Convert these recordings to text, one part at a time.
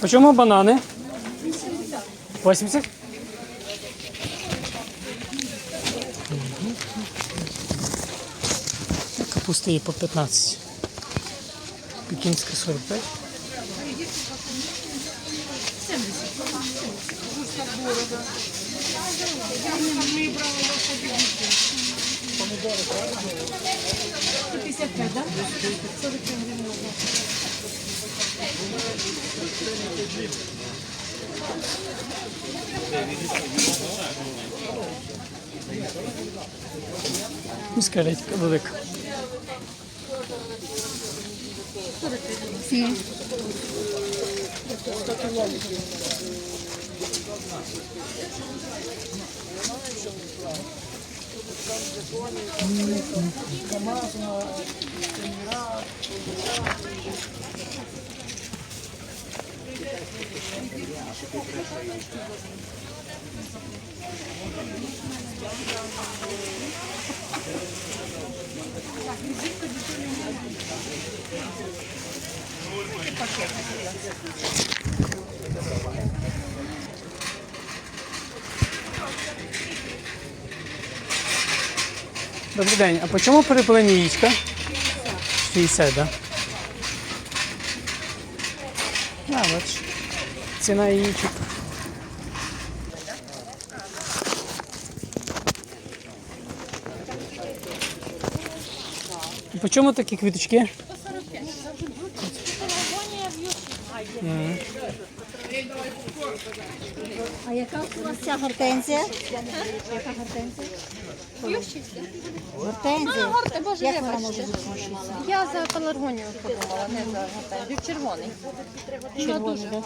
Почему банани? 80? Мгм. Капуста є по 15. Пекінська 45. Міська редька велика. Добрий день. А по чому перепилені яєчка? 60, так? Да? А, бачиш. Ціна яєчок. І По чому такі квіточки? А яка у вас ця гортензія? Яка гортензія? Гортензія. А, горте, боже, Як вона може бути смачна? Я за пеларгонію подумала, не за гортензію. Червоний. Червоний, да?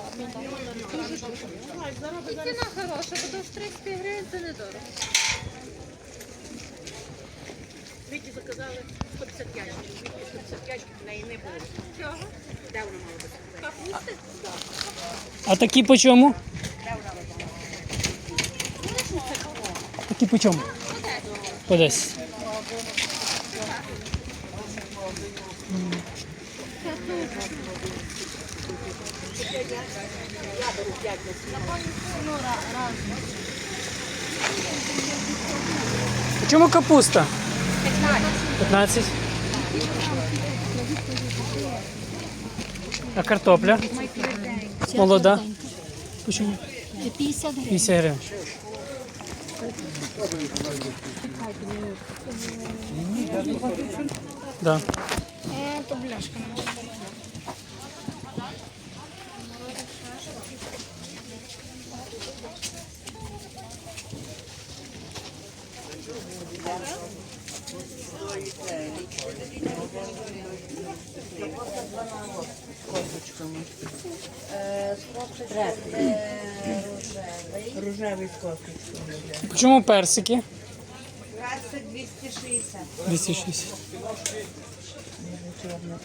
Ціна хороша, бо до 30 гривень це недорого. Віті заказали 155, Віті 155 в неї не було. Чого? Де вона мала бути? Капусти? А такі по чому? Такі по чому? По 10. Чому капуста? 15. А картопля? Молода? По чому? 50 гривень. 50 гривень. Да. Это бляшка. Thank бляшка. Рожевий з косточкою. По чому персики? 20 260. 260. Ну,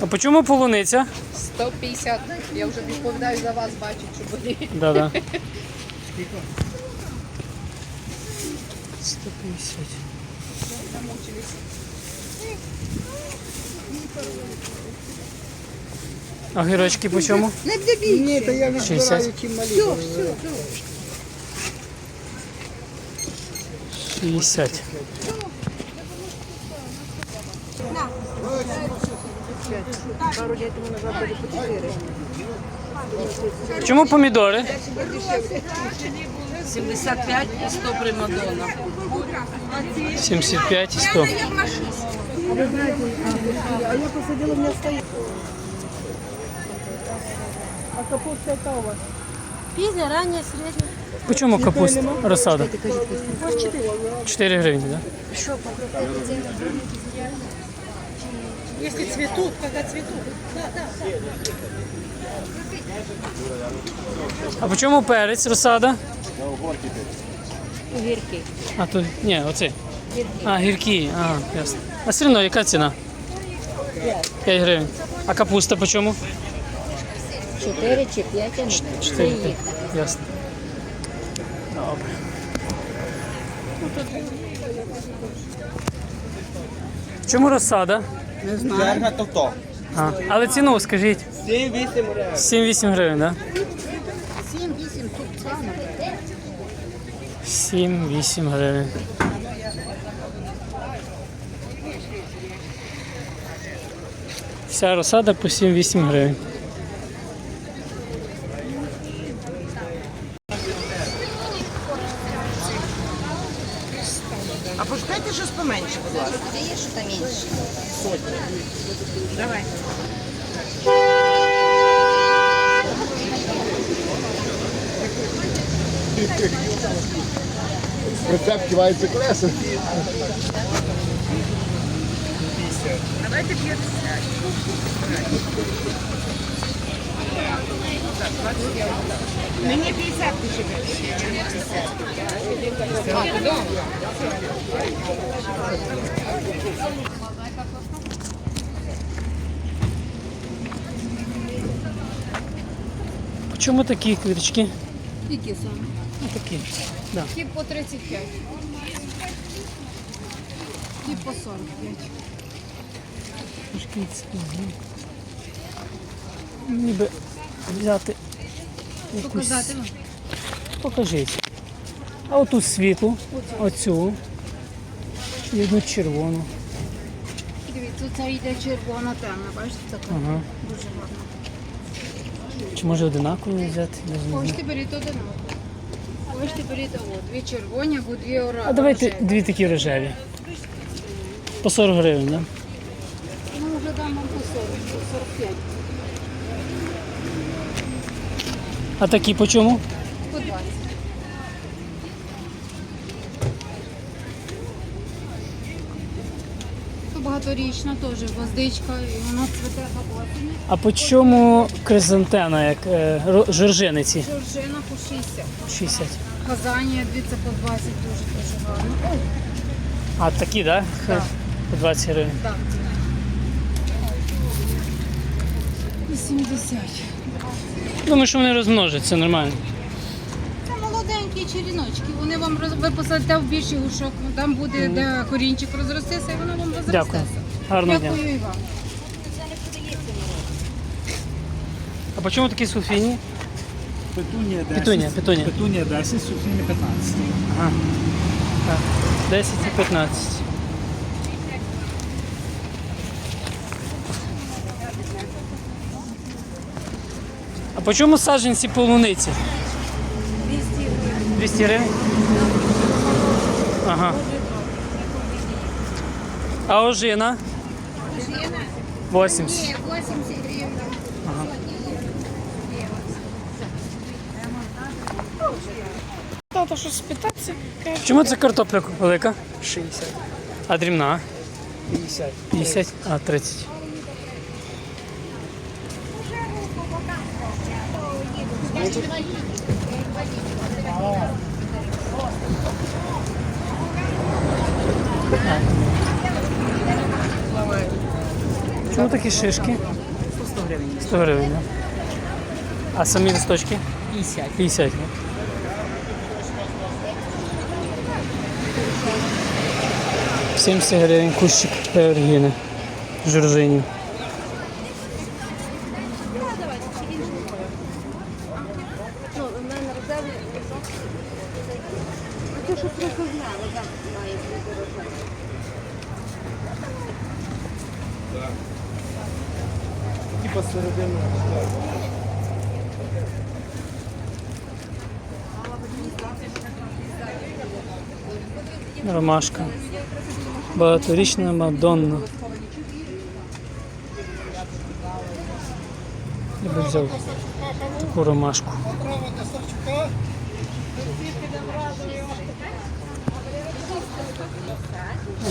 А по чому полуниця? 150. Я вже відповідаю за вас, бачу, що вони. Да, да. 150. А гірочки по чому? Не бдебіть. Ні, та я 60. відбираю ті малі. Все, все, все. 60. Пару днів тому назад були по 4. Чому помідори? 75 і 100 примадонна. 75 і 100. А я посадила, в мене стоїть. А капуста яка у вас? Пізня, рання, середня. По чому капуста розсада? Ось 4. 4 гривні, так? Що, покупати ціни? Если цветут, когда цветут. Да, да, да. А по чому перець розсада? Гіркий. А тут, ні, оцей. А, гіркі, а, ясно. А все одно, яка ціна? 5 гривень. А капуста по чому? 4 чи 5, а не 4 Ясно. Добре. Чому розсада? Черга то. А, але ціну скажіть. 7-8 гривень. 7-8 гривень, так? 7-8 тут ціна. 7-8 гривень. Вся розсада по 7-8 гривень. А пошукайте щось поменше, будь ласка. Є що там інше? Давай. Рецепт кивається колеса. Давайте 50. Мені 50 пише. По чому такі квіточки? Які саме? Ну, такі. Да. Ті по 35. Ті по 45. Трошки ці. Ніби взяти якусь... Показати вам? Покажіть. А оту світлу, оцю. І одну червону. Дивіться, це йде червона темна, бачите, така Ага. дуже гарна. Чи може одинаково взяти? Я ж не знаю. Хочете беріть один. Хочете беріть о, дві червоні або дві ора. А давайте дві такі рожеві. По 40 гривень, так? Да? Ну, вже дам вам по 40, по 45. А такі по чому? По 20. Це багаторічна теж гвоздичка, і вона цвете осені. А по чому кризантена, як е, ро-? Жоржина по 60. 60. Казанія, дивіться, по 20 дуже дуже гарно. Ой, А такі, так? Да? Так. По 20 гривень. так. 80. Думаю, що вони розмножаться нормально. Молоденькі черіночки. Вони вам роз... ви посадите в більший гушок, там буде де корінчик розростеться, і воно вам розростеться. Дякую. Гарного дня. Дякую і вам. А по чому такі суфіні? Петунія 10. Петунія, петунія. Петунія 10, суфіні 15. Ага. Так. 10 і 15. А по чому саджанці полуниці? 200 гривень. Ага. А ожина? 80. 80 гривень. Тато щось спитатися. Чому це картопля велика? 60. А дрібна? 50. 50, а 30. Чому такі шишки? 100 гривень. 100 гривень, да? А самі листочки? 50. 50, да? Сімдесят гривень кущик пергіни. Жоржині. посередину. Ромашка. Багаторічна Мадонна. Я би взяв таку ромашку.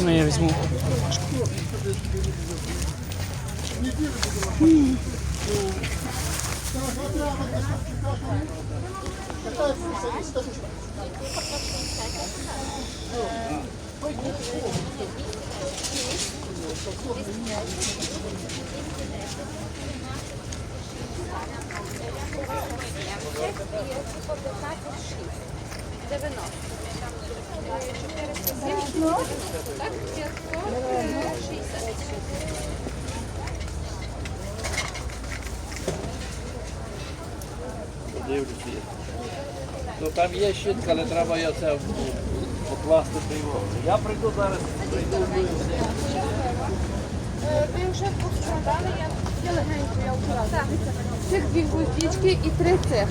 Ну, я візьму ромашку. 90. 400, 60. Подивлюся. Ну там є щітка, але треба я це покласти пиво. Я прийду зараз, прийду. Ви вже пострадали, я, легенько, я вчора. Цих дві гвоздички і три цих.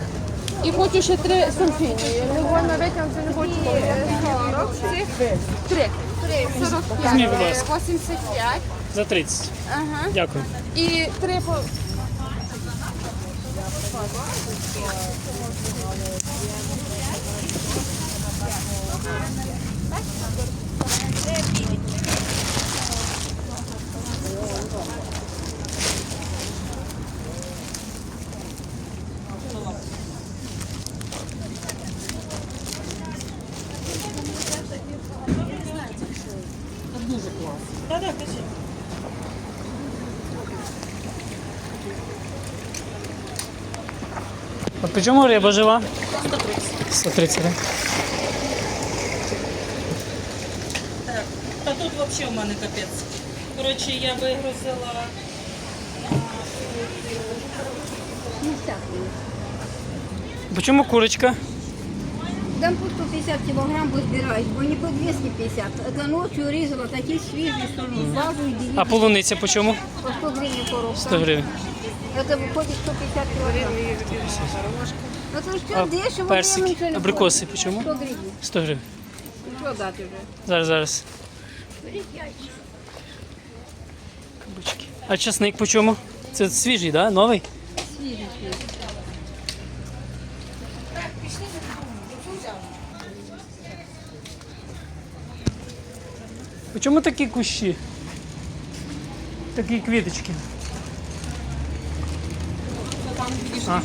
І хочу ще три сульфіні. Не можна витягнути, не хочу. 40 цих. Три. 45, Візьміть, будь ласка. 85. За 30. Ага. Дякую. І три по... 这个，这个 semua. А по чому риба жива? 130. 130, так? Та тут взагалі в мене капець. Коротше, я вигрузила. По чому курочка? Там по 150 килограмм вы бо не по 250. Это ночью різала такі свіжі, що ну, зразу йди. А полуниця по чому? По 100 гривень коробка. 100 гривень. Это виходить 150 килограмм. Это ж А це дешево, нічого не абрикоси по чому? 100 гривень. 100 гривень. Що дати вже? Зараз, зараз. Кабачки. А часник по чому? Це свіжий. Да? Новий? Свіжі. Чому такі кущі? Такі квіточки. А.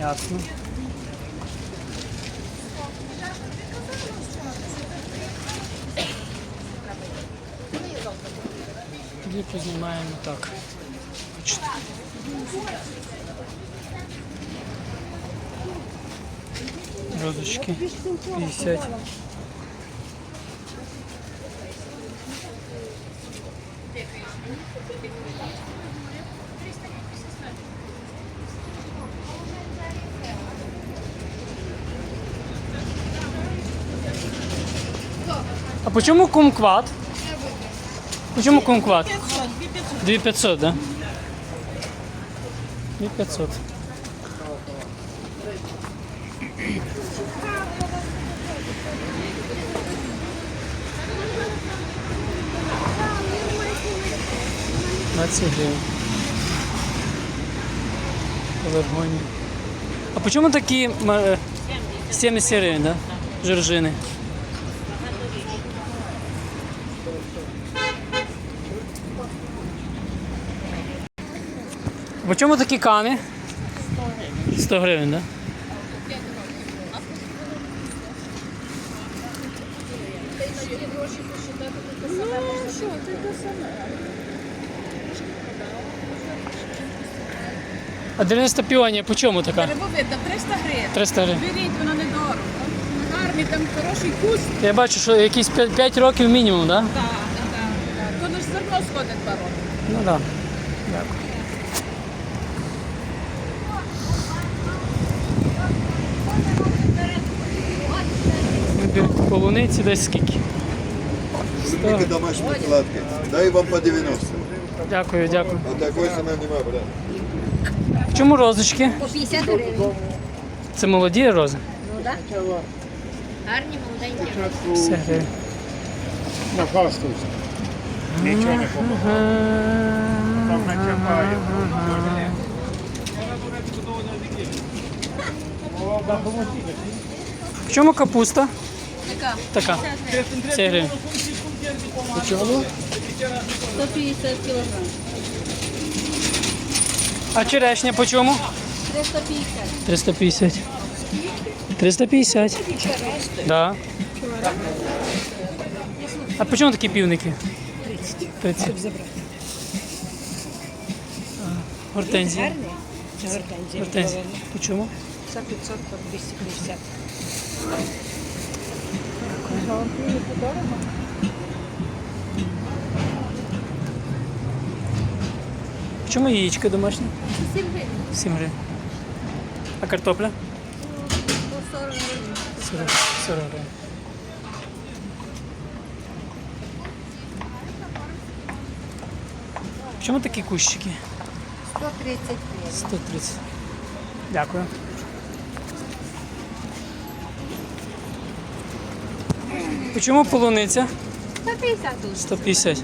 Ясно. Тоді познімаємо так. Бачите. Розочки 50. По чому кумкват? По чому кумкват? 2500, да? 2500. Двадцять гривень. А по чому такі м, е, 70 гривень, да? Жоржини? По чому такі кани? 100 гривень, так? Да? А 90 піонія по чому така? Рибовита 300 гривень. 300 гривень. Беріть, вона недорого. Гарний, там хороший куст. Я бачу, що якісь 5 років мінімум, так? Да? Так, так. То лише зерно сходить два роки. Ну так. Да. Дякую. Полуниці десь скільки? Тільки домашні кладки. Дай вам по 90. Дякую, дякую. А такої ціни немає, брат. В чому розочки? По 50 гривень. Це молоді рози? Ну так. Гарні, молоденькі. 50 гривень. Нахвастуйся. Нічого не помогає. Там начапає. В чому капуста? Така. 50 гривень. Чого? 150 кілограм. А черешня по чому? 350. 350. 350. Да. А по чому такі півники? 30. 30. Гортензія. Гортензія. По чому? За 500 250. В. Чому яєчки домашні? Сім гривень. 7 гривень. А картопля? По 40 гривень. 40 40 гривень. Чому такі кущики? 130 гривень. 130. Дякую. Чому полуниця? 150 тут. 150.